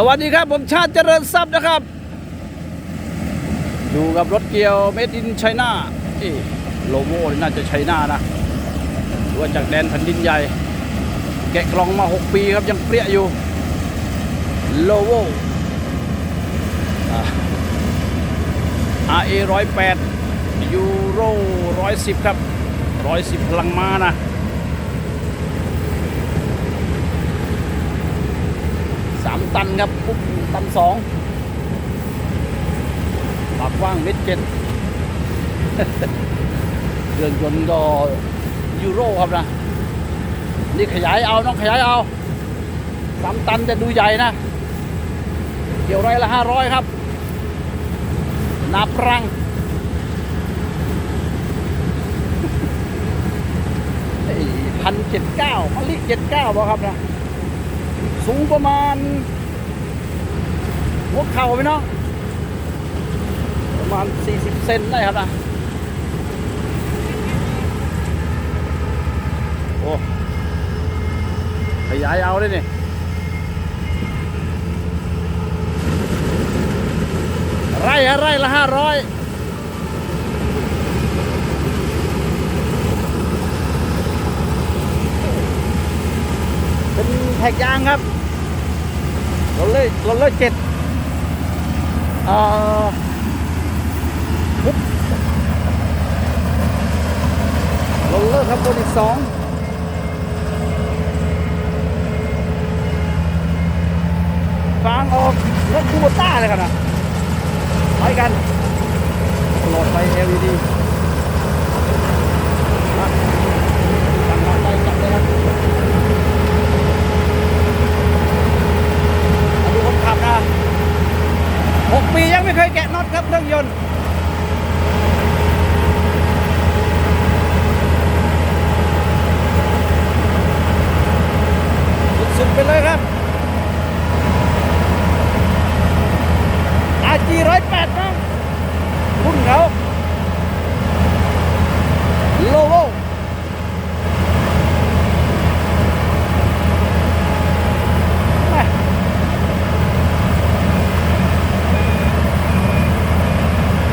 สวัสดีครับผมชาติเจริญทรัพย์นะครับ อยู่กับรถเกียวเมดินไชน่าเอ้โลโม่น่าจะไชน่านะหรือว่าจากแดนแผ่นดินใหญ่ แกะกล่องมา 6 ปีครับยังเปรี้ยอยู่โลโว RA 108ยูโร110ครับ110พลังม้านะ สาม ตันครับปุ๊บตันสองปากกว้างเมตรเจ็ดเครื่องยนต์ก็ยูโรครับนะ นี่ขยายเอาน้องขยายเอาสามตันแต่ดูใหญ่นะเกี่ยวไรละห้าร้อยครับนาปรังพันเจ็ดเก้ามะลิเจ็ดเก้าบ่ครับนะ สูงประมาณ หัวเข่าไปเนาะประมาณ 40 เซนได้ครับนะโอ้ขยายเอาได้นี่ไร่ฮะไร่ละห้าร้อยเป็นแท็กยางครับรถเลยรถเลยเจ็ด เอ่อปุ๊บลงเลยครับบนอีกสองฟางออกรถคูโบต้าเลยกันนะไปกันหลอดไฟ LED มาจับไปจับเลยครับ มาดูคนขับนะหกปียังไม่เคย แกะน็อตครับเครื่องยนต์ สุดๆไปเลยครับ RG 108นะรุ่นเขาโลโว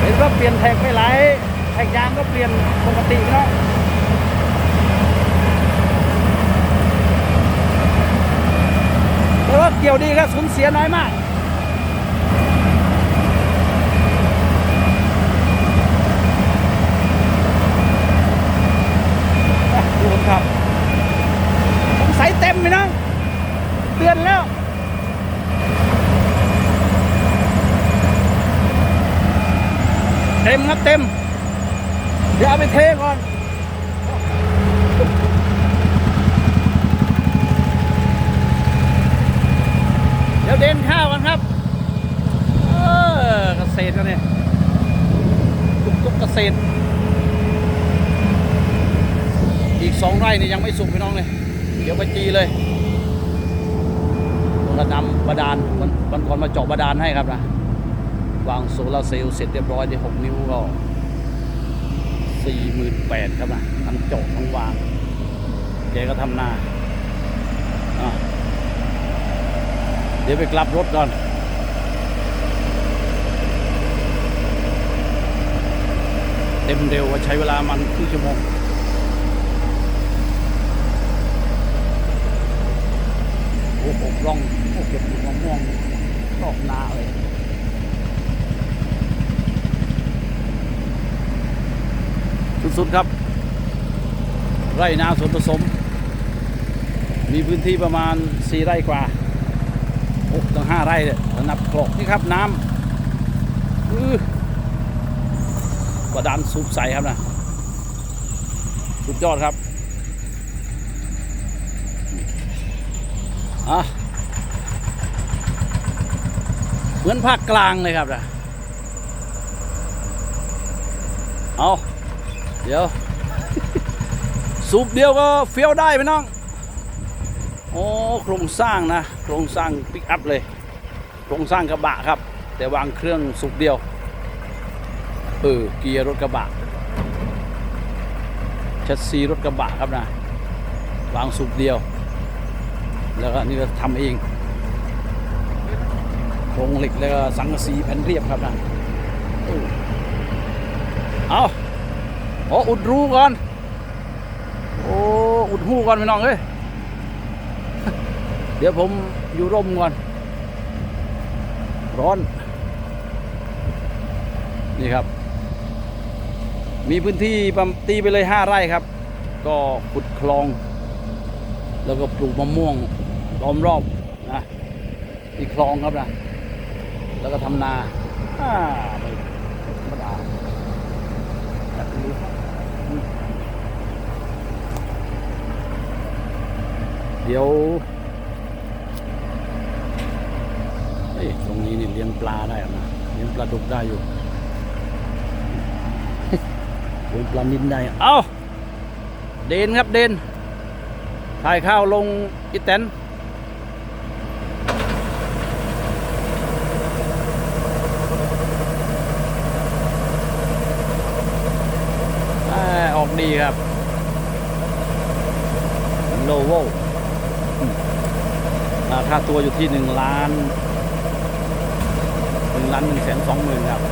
เห็นว่าเปลี่ยนแท็กไม่ไหลายแท็กยางก็เปลี่ยนปกติเนาะแต่ว่าเกี่ยวดีครับ สูญเสียน้อยมากดูคนขับสงสัยเต็มเลยนะเตือนแล้วเต็มครับเต็ม เดี๋ยวเอาไปเทก่อน เดี๋ยวเดินข้าวกันครับ เออเกษตรกันเนี่ยทุกทุก เกษตรอีกสองไร่นี่ยังไม่สุกพี่น้องเลย เดี๋ยวไปจีเลยระดำบาดาลมันมันก่อนมาเจาะบาดาลให้ครับนะ วางโซลาร์เซลล์เสร็จเรียบร้อยที่6นิ้วก็สี่หมื่นแปดครับนะทั้งเจาะทั้งวางแกก็ทำหน้าเดี๋ยวไปกลับรถก่อน เต็มเร็วว่าใช้เวลามันครึ่งชั่วโมงโอ้โหร่องโอ้เก็บลูกมะม่วงตอกนาเลยสุดๆครับ ไร่นาสวนผสม มีพื้นที่ประมาณ 4 ไร่กว่า6ถึง5ไร่เลยนับกรอกนี่ครับน้ำ อื้าดาลสูบใสครับนะสุดยอดครับอะเหมือนภาคกลางเลยครับนะเอาเดี๋ยวสูบเดียวก็เฟี้ยวได้ไหมน้อง โอ้โครงสร้างนะ โครงสร้างปิกอัพเลย โครงสร้างกระบะครับ แต่วางเครื่องสูบเดียว ออเกียร์รถกระบะแชสซีรถกระบะครับนะวางสูบเดียว แล้วก็นี่ก็ทำเองโครงเหล็กแล้วก็สังกะสีแผ่นเรียบครับนะอ้เอาโอ้อุดรูก่อน โอ้อุดหูก่อนพี่น้องเอ้ยเดี๋ยวผมอยู่ร่มก่อน ร้อน นี่ครับ มีพื้นที่ตีไปเลยห้าไร่ครับ ก็ขุดคลอง แล้วก็ปลูกมะม่วงล้อมรอบนะมีคลองครับนะแล้วก็ทำนาอ่าไม่ธรรมดาเดี๋ยวตรงนี้นี่เลี้ยงปลาได้นะเลี้ยงปลาดุกได้อยู่ เลี้ยงปลานินได้เอาเดนครับเดนถ่ายข้าวลงอีแตนอออกดีครับโลโวราคาตัวอยู่ที่หนึ่งล้านหนึ่งล้านหนึ่งแสนสองหมื่นครับ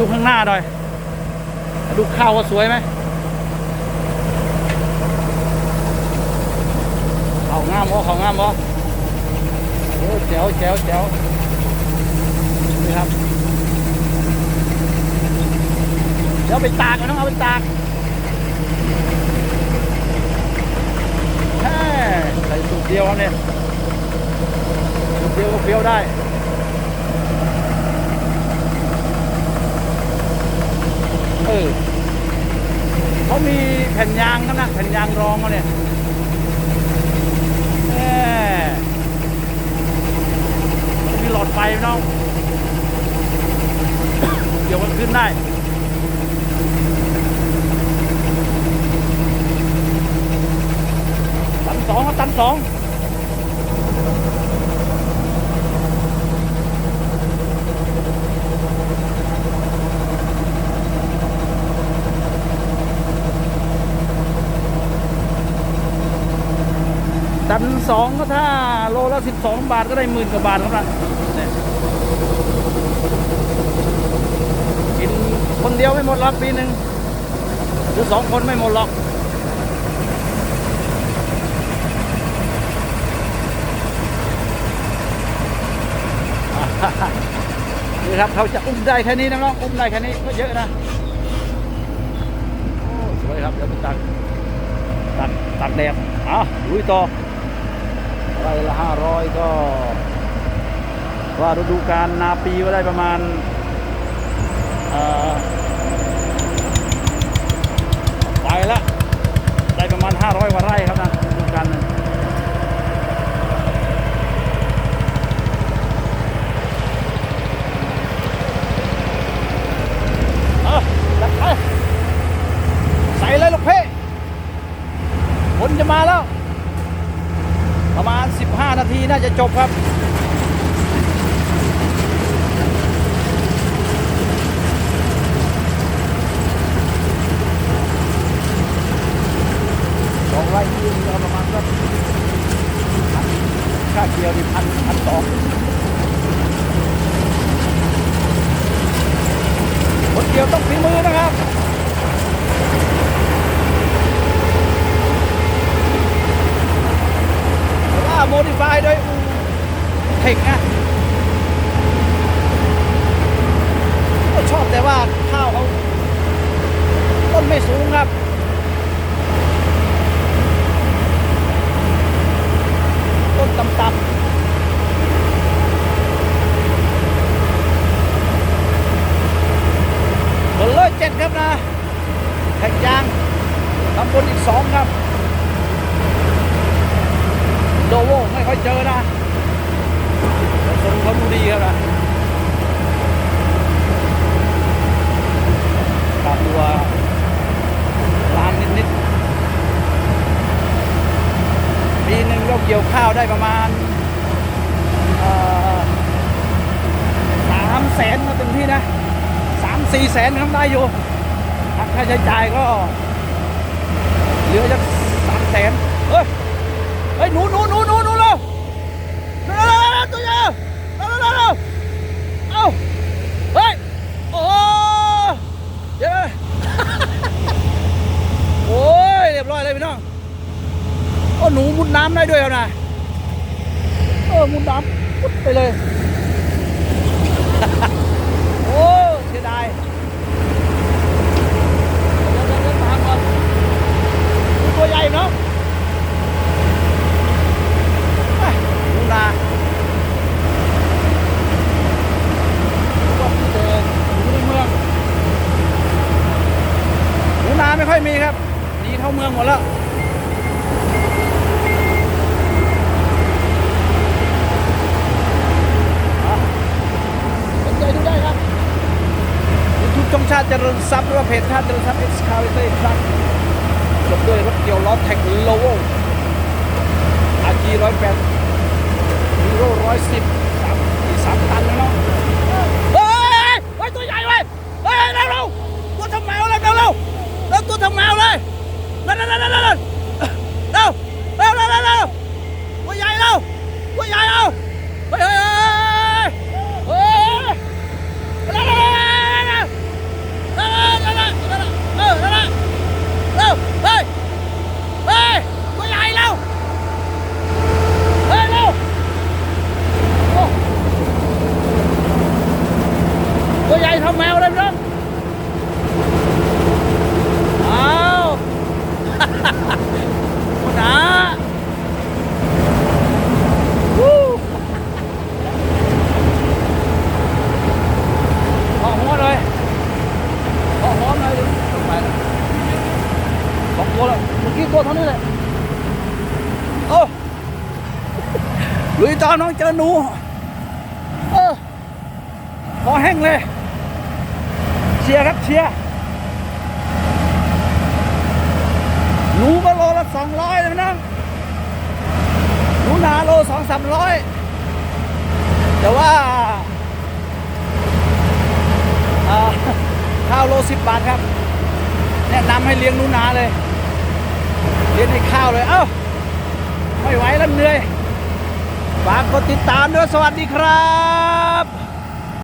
ดูข้างหน้าหน่อย ดูข้าวว่าสวยไหมเขางามบ่เขางามบ่โอ้แจ๋วแจ๋วแจ๋วนี่ครับ เดี๋ยวเอาไปตากกันต้องเอาไปตากแฮ่ใส่สูตรเดียวครับเนี่ยสูตรเดียวก็เฟี้ยวได้ ออเขามีแผ่นยางกันนะแผ่นยางรองเขาเนี่ยแหมมีหลอดไฟไหมน้องเดี๋ยวมันขึ้นได้ตันสองครับตันสอง ตันสองก็ถ้าโลละสิบสองบาทก็ได้หมื่นกว่าบาทครับนะเนี่ยกินคนเดียวไม่หมดหรอกปีหนึ่งหรือสองคนไม่หมดหรอกนี่ครับเขาจะอุ้มได้แค่นี้นะน้องอุ้มได้แค่นี้ก็เยอะนะโอ้สวยครับเดี๋ยวไปตักตักตักแดดอะลุยต่อ ไร่ละห้าร้อยก็ ว่าฤดูกาลนาปีก็ได้ประมาณไปละได้ประมาณ 500กว่าไร่ครับนะฤดูกาลหนึง เอาจัดไปใส่เลยลูกเพ่ฝนจะมาแล้ว ประมาณ 15 นาทีน่า จบครับสองไร่ยี่ก็ประมาณสักพันค่าเกียวนี่พันพันสองคนเกี่ยวต้องฝีมือนะครับแต่ว่าโมดิฟายโดยอู เทคนะก็ชอบแต่ว่าข้าวเขาต้นไม่สูงครับต้นต่ำๆผลเลยเจ็ดครับนะแท็กยางตำบลอีกสองครับ โดโวไม่ค่อยเจอนะ นบุรีครับนะกลับตัวร้านนิดๆปีหนึ่งก็เกี่ยวข้าวได้ประมาณสามแสนมาเต็มที่นะสามสี่แสนทำได้อยู่ค่าใช้จ่ายก็เหลือจะสามแสนเฮ้ย เฮ้ย หนูหนูหนูหนูาเอาเฮ้ย โอ้เยอะโอ้ย เรียบร้อยเลยพี่น้งโอ้หนูมุดน้ำได้ด้วยครับนะเออมุดน้ำพุดไปเลย โอ้เสียดายตัวใหญ่เนาะ ค่อยมีครับหนีเข้าเมืองหมดแล้วจงชาติเจริญทรัพย์หรือว่าเพจชาติเจริญทรัพย์เอ็กซ์คาลิเตอร์ครับจบด้วยรถเกี่ยวล้อแท็กโลว์อาร์จีร้อยแปดฮีโร่ร้อยสิบ thông màu lên lên lên lên lên, lên. ลุยตามน้องเจอหนู เออคอแห้งเลย เชียร์ครับเชียร์หนูก็โลละสองร้อยเลยนะหนูนาโลสองสามร้อยแต่ว่าอ่าข้าวโลสิบบาทครับแนะนำให้เลี้ยงหนูนาเลย เลี้ยงให้ข้าวเลย เอ้า ไม่ไหวแล้วเหนื่อย ฝากกดติดตามด้วยสวัสดีครับ